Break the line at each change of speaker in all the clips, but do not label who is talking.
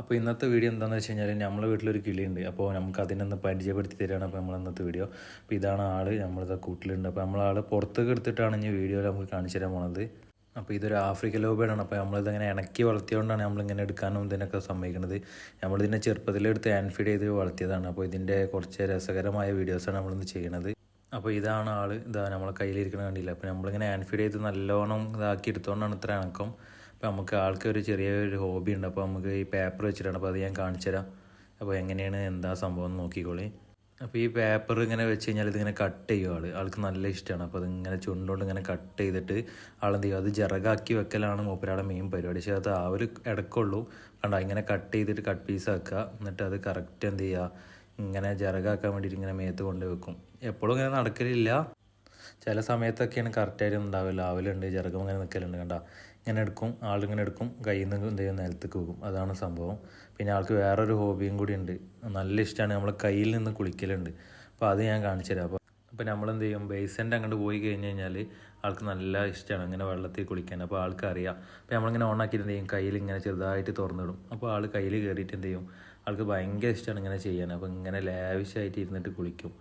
അപ്പോൾ ഇന്നത്തെ വീഡിയോ എന്താണെന്ന് വെച്ച് കഴിഞ്ഞാൽ നമ്മളെ വീട്ടിലൊരു കിളിയുണ്ട്. അപ്പോൾ നമുക്ക് അതിനൊന്ന് പരിചയപ്പെടുത്തി തരികയാണ് അപ്പോൾ നമ്മൾ ഇന്നത്തെ വീഡിയോ. അപ്പോൾ ഇതാണ് ആൾ നമ്മളിതാ കൂട്ടിലുണ്ട്. അപ്പോൾ നമ്മളാൾ പുറത്തേക്ക് എടുത്തിട്ടാണ് ഇനി വീഡിയോയിൽ നമുക്ക് കാണിച്ചു തരാൻ പോണത്. അപ്പോൾ ഇതൊരു ആഫ്രിക്കൻ ലോബേഡാണ് അപ്പോൾ നമ്മളിതങ്ങനെ ഇണക്കി വളർത്തിയതുകൊണ്ടാണ് നമ്മളിങ്ങനെ എടുക്കാനും ഇതിനൊക്കെ സമ്മതിക്കുന്നത് നമ്മളിതിനെ ചെറുപ്പത്തിലെടുത്ത് ആൻഫീഡ് ചെയ്ത് വളർത്തിയതാണ്. അപ്പോൾ ഇതിന്റെ കുറച്ച് രസകരമായ വീഡിയോസാണ് നമ്മളിന്ന് ചെയ്യണത്. അപ്പോൾ ഇതാണ് ആൾ ഇതാ നമ്മളെ കയ്യിലിരിക്കണ കണ്ടില്ല? അപ്പോൾ നമ്മളിങ്ങനെ ആൻഫീഡ് ചെയ്ത് നല്ലോണം ഇതാക്കി എടുത്തുകൊണ്ടാണ് ഇത്ര ഇണക്കം. അപ്പോൾ നമുക്ക് ആൾക്ക് ഒരു ചെറിയൊരു ഹോബി ഉണ്ട്. അപ്പോൾ നമുക്ക് ഈ പേപ്പർ വെച്ചിട്ടാണ്. അപ്പോൾ അത് ഞാൻ കാണിച്ചു തരാം. അപ്പോൾ എങ്ങനെയാണ് എന്താ സംഭവം എന്ന് നോക്കിക്കോളി. അപ്പോൾ ഈ പേപ്പർ ഇങ്ങനെ വെച്ച് കഴിഞ്ഞാൽ ഇതിങ്ങനെ കട്ട് ചെയ്യും ആൾ ആൾക്ക് നല്ല ഇഷ്ടമാണ്. അപ്പോൾ അതിങ്ങനെ ചുണ്ടുകൊണ്ട് ഇങ്ങനെ കട്ട് ചെയ്തിട്ട് ആളെന്ത് ചെയ്യും? അത് ജറകാക്കി വെക്കലാണ് മൂപ്പരാളെ മെയിൻ പരിപാടി. പക്ഷേ അത് ആ ഒരു ഇടക്കുള്ളൂ. കണ്ടോ? ഇങ്ങനെ കട്ട് ചെയ്തിട്ട് കട്ട് പീസ് ആക്കുക. എന്നിട്ട് അത് കറക്റ്റ് എന്ത് ചെയ്യുക? ഇങ്ങനെ ജറകാക്കാൻ വേണ്ടിയിട്ട് ഇങ്ങനെ മേത്ത് കൊണ്ട് വെക്കും. എപ്പോഴും ഇങ്ങനെ നടക്കലില്ല. ചില സമയത്തൊക്കെയാണ് കറക്റ്റായിട്ട് ഉണ്ടാവില്ല ആവലുണ്ട് ചെറുക്കം അങ്ങനെ നിൽക്കലുണ്ട് കണ്ട ഇങ്ങനെ എടുക്കും ആളിങ്ങനെ എടുക്കും കയ്യിൽ നിന്ന് എന്ത് ചെയ്യും നിലത്തേക്ക് പോകും. അതാണ് സംഭവം. പിന്നെ ആൾക്ക് വേറൊരു ഹോബിയും കൂടി ഉണ്ട്. നല്ല ഇഷ്ടമാണ് നമ്മൾ കയ്യിൽ നിന്ന് കുളിക്കലുണ്ട്. അപ്പോൾ അത് ഞാൻ കാണിച്ചു തരാം. അപ്പോൾ അപ്പോൾ നമ്മൾ എന്ത് ചെയ്യും ബേസന്റെ അങ്ങോട്ട് പോയി കഴിഞ്ഞ് കഴിഞ്ഞാൽ ആൾക്ക് നല്ല ഇഷ്ടമാണ് ഇങ്ങനെ വെള്ളത്തിൽ കുളിക്കാൻ. അപ്പോൾ ആൾക്ക് അറിയാം അപ്പോൾ നമ്മളിങ്ങനെ ഓണാക്കിയിട്ട് എന്ത് ചെയ്യും? കയ്യിൽ ഇങ്ങനെ ചെറുതായിട്ട് തുറന്നിടും. അപ്പോൾ ആൾ കയ്യിൽ കയറിയിട്ട് എന്ത് ചെയ്യും? ആൾക്ക് ഭയങ്കര ഇഷ്ടമാണ് ഇങ്ങനെ ചെയ്യാൻ. അപ്പോൾ ഇങ്ങനെ ലാവിഷായിട്ട് ഇരുന്നിട്ട് കുളിക്കും.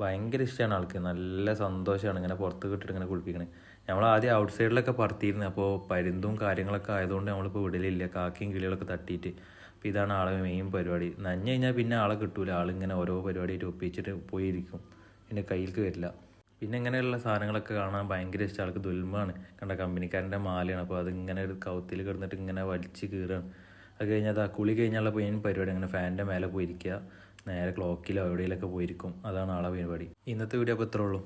ഭയങ്കര ഇഷ്ടമാണ് ആൾക്ക്. നല്ല സന്തോഷമാണ് ഇങ്ങനെ പുറത്ത് കിട്ടിട്ട് ഇങ്ങനെ കുളിപ്പിക്കണേ. നമ്മൾ ആദ്യം ഔട്ട് സൈഡിലൊക്കെ പറത്തിയിരുന്നു. അപ്പോൾ പരിന്തും കാര്യങ്ങളൊക്കെ ആയതുകൊണ്ട് നമ്മളിപ്പോൾ വിടലില്ല. കാക്കയും കിളികളൊക്കെ തട്ടിയിട്ട്. അപ്പോൾ ഇതാണ് ആളെ മെയിൻ പരിപാടി. നനഞ്ഞു കഴിഞ്ഞാൽ പിന്നെ ആളെ കിട്ടൂല. ആളിങ്ങനെ ഓരോ പരിപാടിയായിട്ട് ഒപ്പിച്ചിട്ട് പോയിരിക്കും. പിന്നെ കയ്യിലേക്ക് വരില്ല. പിന്നെ ഇങ്ങനെയുള്ള സാധനങ്ങളൊക്കെ കാണാൻ ഭയങ്കര ഇഷ്ടം. ആൾക്ക് ദുൽമാണ് കണ്ട കമ്പനിക്കാരന്റെ മാലയാണ്. അപ്പോൾ അതിങ്ങനെ ഒരു കൗത്തിൽ കിടന്നിട്ട് ഇങ്ങനെ വലിച്ച് കീറുകയാണ് അത് കഴിഞ്ഞാൽ ആ കുളി കഴിഞ്ഞാലുള്ള മെയിൻ പരിപാടി. അങ്ങനെ ഫാനിന്റെ മേലെ പോയിരിക്കുക നേരെ ക്ലോക്കിലോ എവിടെയെങ്കിലൊക്കെ പോയിരിക്കും. അതാണ് ആളെ പരിപാടി. ഇന്നത്തെ വീഡിയോ അപ്പോൾ ഇത്രേ ഉള്ളൂ.